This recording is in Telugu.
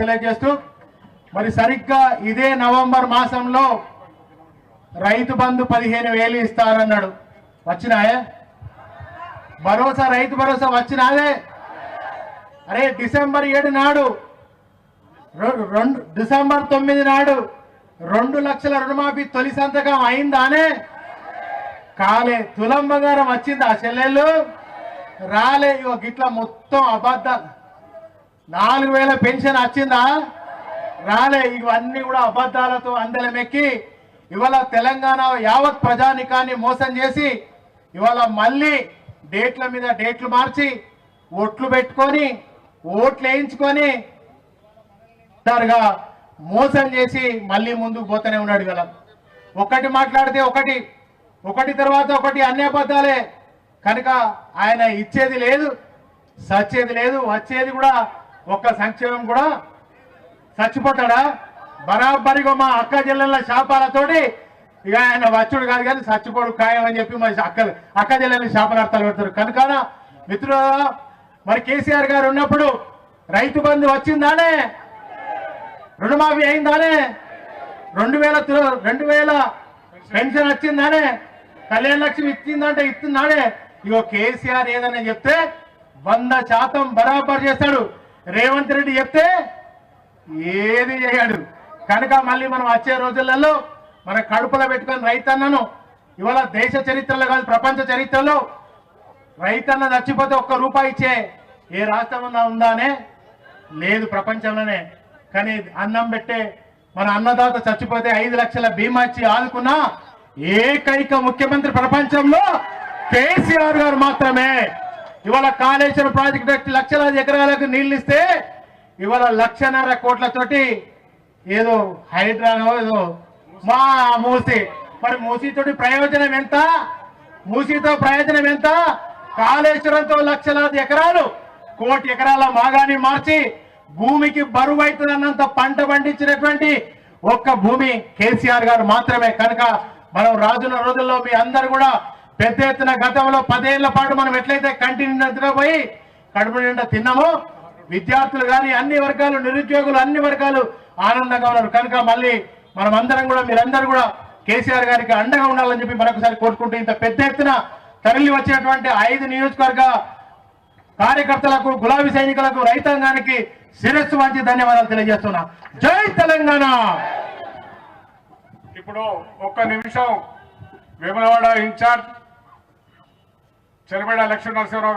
తెలియజేస్తూ మరి సరిగ్గా ఇదే నవంబర్ మాసంలో రైతు బంధు పదిహేను వేలు ఇస్తారన్నాడు. వచ్చినాయే? భరోసా రైతు భరోసా వచ్చినాదే? అరే డిసెంబర్ ఏడు నాడు రెండు డిసెంబర్ తొమ్మిది నాడు రెండు లక్షల రుణమాఫీ తొలి సంతకం అయిందానే? కాలే తులం బంగారం వచ్చిందా చెల్లెళ్ళు? రాలే ఇగో గిట్ల మొత్తం అబద్ధాలు. నాలుగు వేల పెన్షన్ వచ్చిందా? రాలే ఇవన్నీ కూడా అబద్ధాలతో అందలమెక్కి ఇవాళ తెలంగాణ యావత్ ప్రజానికాన్ని మోసం చేసి ఇవాళ మళ్ళీ డేట్ల మీద డేట్లు మార్చి ఓట్లు పెట్టుకొని ఓట్లు వేయించుకొని గా మోసం చేసి మళ్ళీ ముందుకు పోతూనే ఉన్నాడు కదా ఒకటి మాట్లాడితే ఒకటి ఒకటి తర్వాత ఒకటి అన్ని అబద్ధాలే. కనుక ఆయన ఇచ్చేది లేదు సచ్చేది లేదు వచ్చేది కూడా ఒక్క సంక్షేమం కూడా చచ్చిపోతాడా? బరాబరిగా మా అక్క జిల్లల శాపాలతోటి ఇక ఆయన వచ్చుడు కాదు కానీ చచ్చిపోడు ఖాయం అని చెప్పి మరి అక్క అక్క జిల్లల శాపనార్థాలు పెడతారు. కనుక మిత్రులు మరి కేసీఆర్ గారు ఉన్నప్పుడు రైతు బంధు వచ్చిందానే? రుణమాఫీ అయిందానే? రెండు వేల రెండు వేల పెన్షన్ వచ్చిందానే? కళ్యాణ లక్ష్మి ఇచ్చిందంటే ఇస్తుందానే ఇగో కేసీఆర్ ఏదైనా చెప్తే వంద శాతం బరాబర్ చేస్తాడు. రేవంత్ రెడ్డి చెప్తే ఏది చేయడు. కనుక మళ్ళీ మనం వచ్చే రోజులలో మన కడుపులో పెట్టుకొని రైతన్నను ఇవాళ దేశ చరిత్రలో కాదు ప్రపంచ చరిత్రలో రైతన్న చచ్చిపోతే ఒక్క రూపాయి ఇచ్చే ఏ రాష్ట్రంలో ఉందానే? లేదు ప్రపంచంలోనే. కానీ అన్నం పెట్టే మన అన్నదాత చచ్చిపోతే ఐదు లక్షల బీమా ఇచ్చి ఆదుకున్న ఏకైక ముఖ్యమంత్రి ప్రపంచంలో కేసీఆర్ గారు మాత్రమే. ఇవాళ కాళేశ్వరం ప్రాజెక్టు లక్షలాది ఎకరాలకు నీళ్ళు ఇస్తే ఇవాళ లక్షన్నర కోట్లతోటి ఏదో హైడ్రానో ఏదో మా మూసి. మరి మూసితోటి ప్రయోజనం ఎంత? మూసితో ప్రయోజనం ఎంత? కాళేశ్వరంతో లక్షలాది ఎకరాలు కోటి ఎకరాల మాగాని మార్చి భూమికి బరువు అవుతుందన్నంత పంట పండించినటువంటి ఒక్క భూమి కేసీఆర్ గారు మాత్రమే. కనుక మనం రాజుల రోజుల్లో మీ అందరు కూడా పెద్ద ఎత్తున గతంలో పదేళ్ళ పాటు మనం ఎట్లయితే కంటి నిండా పోయి కడుపు నిండా తిన్నామో విద్యార్థులు కానీ అన్ని వర్గాలు నిరుద్యోగులు అన్ని వర్గాలు ఆనందంగా ఉన్నారు. కనుక మళ్ళీ మనం అందరం కూడా మీరందరూ కూడా కేసీఆర్ గారికి అండగా ఉండాలని చెప్పి మరొకసారి కోరుకుంటూ ఇంత పెద్ద ఎత్తున తరలి వచ్చినటువంటి ఐదు నియోజకవర్గ కార్యకర్తలకు గులాబీ సైనికులకు రైతాంగానికి శిరస్సు మంచి ధన్యవాదాలు తెలియజేస్తున్నా. జై తెలంగాణ! ఇప్పుడు ఒక్క నిమిషం వేములవాడ ఇన్ఛార్జ్ చెరమేడ లక్ష్మీ నరసింహరావు